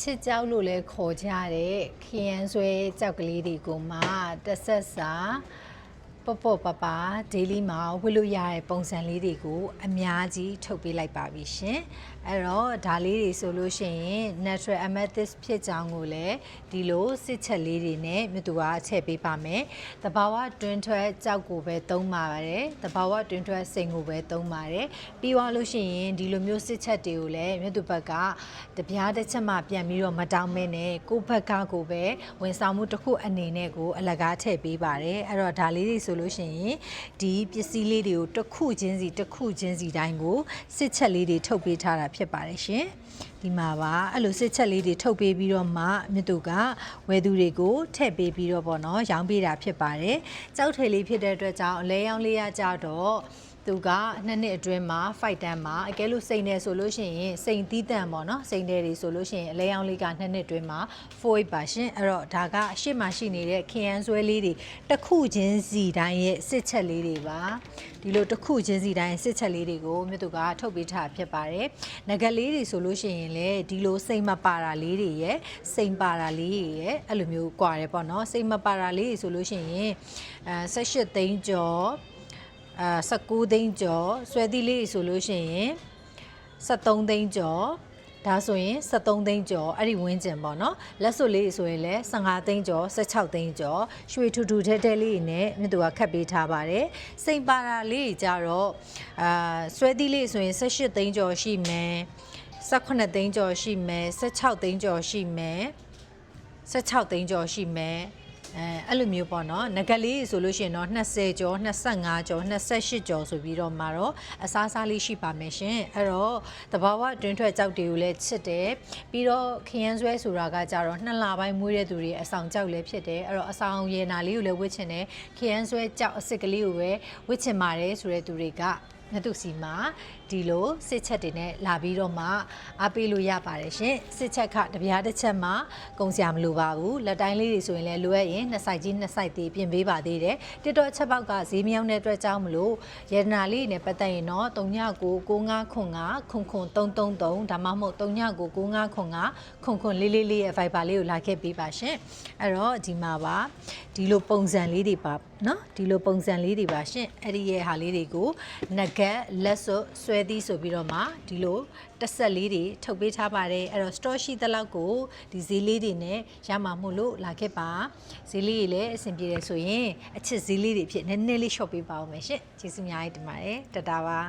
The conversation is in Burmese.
ချစ်ကြောက်လို့လဲခေါ်ကြတဲ့ခရမ်းဆွဲကြောက်ကလေးတွေကိုမှတစ်ဆက်စာ ပေါ့ပေါ့ပပဒေးလီမှာဝတ်လို့ရတဲ့ပုံစံလေးတွေကိုအများကြီးထုတ်ပေးလိုက်ပါပြီရှင်အဲ့တော့ဒါလေးတွေဆိုလို့ရှိရင် natural amethyst ဖြစ်ကြောင်းကိုလည်းဒီလိုစစ်ချက်လေးတွေနဲ့မြတူကထည့်ပေးပါမယ်တဘာဝတွင်ထွက်ကြောက်ကိုပဲသုံးပါပါတယ်တဘာဝတွင်ထွက်စိန်ကိုပဲသုံးပါတယ်ပြီးသွားလို့ရှိရင်ဒီလိုမျိုးစစ်ချက်တွေကိုလည်းမြတူဘက်ကတပြားတစ်ချက်မှပြန်ပြီးတော့မတောင်းမဲနဲ့ကိုယ့်ဘက်ကကိုပဲဝန်ဆောင်မှုတစ်ခုအနေနဲ့ကိုအလကားထည့်ပေးပါတယ်အဲ့တော့ဒါလေးတွေဆိုလို့ရှိရင်ဒီပစ္စည်းလေးတွေကိုတစ်ခုချင်းစီတစ်ခုချင်းစီတိုင်းကိုစစ်ချက်လေးတွေထုတ်ပေးထားတာဖြစ်ပါတယ်ရှင်ဒီမှာပါအဲ့လိုစစ်ချက်လေးတွေထုတ်ပေးပြီးတော့မှမြတ်သူကဝယ်သူတွေကိုထည့်ပေးပြီးတော့ပေါ့နော်ရောင်းပေးတာဖြစ်ပါတယ်ကြောက်ထည်လေးဖြစ်တဲ့အတွက်ကြောင့်အလဲရောင်းလေးရကြတော့ သူကနှစ်နှစ်အတွင်းမှာ fight တန်းမှာအကဲလို့စိန်တယ်ဆိုလို့ရှိရင်စိန်သီးတန်ပေါ့နော်စိန်တယ်တွေဆိုလို့ရှိရင်အလဲရောင်းလေးကနှစ်နှစ်အတွင်းမှာ4ပါရှင်အဲ့တော့ဒါကအရှိမရှိနေတဲ့ခရမ်းဆွဲလေးတွေတစ်ခုချင်းစီတိုင်းရဲ့စစ်ချက်လေးတွေပါဒီလိုတစ်ခုချင်းစီတိုင်းစစ်ချက်လေးတွေကိုမြတ်သူကထုတ်ပေးထားဖြစ်ပါတယ်ငကလေးတွေဆိုလို့ရှိရင်လည်းဒီလိုစိန်မပါတာလေးတွေရဲ့စိန်ပါတာလေးတွေရဲ့အဲ့လိုမျိုးကွာတယ်ပေါ့နော်စိန်မပါတာလေးတွေဆိုလို့ရှိရင်အဲ18သိန်းကျော် အာ19သိန်းကျော်ဆွဲသီးလေးတွေဆိုလို့ရှိရင်73သိန်းကျော်ဒါဆိုရင်73သိန်းကျော်အဲ့ဒီဝင်းကျင်ပေါ့နော်လက်စွပ်လေးဆိုရင်လည်း15သိန်းကျော်16သိန်းကျော်ရွှေထူထူထဲထဲလေးတွေနဲ့မြတ်သူကခတ်ပေးထားပါတယ်စိန်ပါတာလေးကြီးကြတော့အာဆွဲသီးလေးဆိုရင်18သိန်းကျော်ရှိမယ်18သိန်းကျော်ရှိမယ်16သိန်းကျော်ရှိမယ်16သိန်းကျော်ရှိမယ် အဲအဲ့လိုမျိုးပေါ့နော်ငကလေးဆိုလို့ရှိရင်တော့20ကျော်25ကျော်28ကျော်ဆိုပြီးတော့မှာတော့အစားစားလေးရှိပါမယ်ရှင်အဲ့တော့တဘာဝတွင်ထွက်ကြောက်တွေကိုလည်းချစ်တယ်ပြီးတော့ခရမ်းဆွဲဆိုတာကကြတော့နှစ်လပိုင်းမွေးတဲ့သူတွေအဆောင်ကြောက်လည်းဖြစ်တယ်အဲ့တော့အဆောင်ရေနာလေးကိုလည်းဝစ်ချင်တယ်ခရမ်းဆွဲကြောက်အစ်စ်ကလေးကိုပဲဝစ်ချင်ပါတယ်ဆိုတဲ့သူတွေက မြတ်သူစီမှာဒီလိုစစ်ချက်တွေနဲ့လာပြီးတော့မှအားပေးလို့ရပါတယ်ရှင်စစ်ချက်ကတပြားတစ်ချက်မှကုန်စရာမလိုပါဘူးလက်တိုင်းလေးတွေဆိုရင်လည်းလိုရရင်နှစ်ဆိုင်ကြီးနှစ်ဆိုင်သေးပြင်ပေးပါသေးတယ်တစ်တော့ချက်ပေါက်ကဈေးမြောင်းတဲ့အတွက်ကြောင့်မလို့ရတနာလေးနဲ့ပတ်သက်ရင်တော့3999ခွန်ခွန်ခွန်333ဒါမှမဟုတ်3999ခွန်ခွန်ခွန်လေးလေးလေးရဲ့ Viber လေးကိုလာခဲ့ပေးပါရှင်အဲ့တော့ဒီမှာပါဒီလိုပုံစံလေးတွေပါနော်ဒီလိုပုံစံလေးတွေပါရှင်အဲ့ဒီရဲ့ဟာလေးတွေကိုနဂတ်လက်စွပ်ဆွဲသီးဆိုပြီးတော့မှဒီလိုတက်ဆက်လေးတွေထုတ်ပေးထားပါတယ်အဲ့တော့ store ရှိသလောက်ကိုဒီဈေးလေးတွေနဲ့ရမှာမို့လို့လာခဲ့ပါဈေးလေးတွေလည်းအဆင်ပြေတယ်ဆိုရင်အချစ်ဈေးလေးတွေဖြစ်နည်းနည်းလေး shop ပေးပါဦးမယ်ရှင်ကျေးဇူးအများကြီးတင်ပါတယ်တတာပါ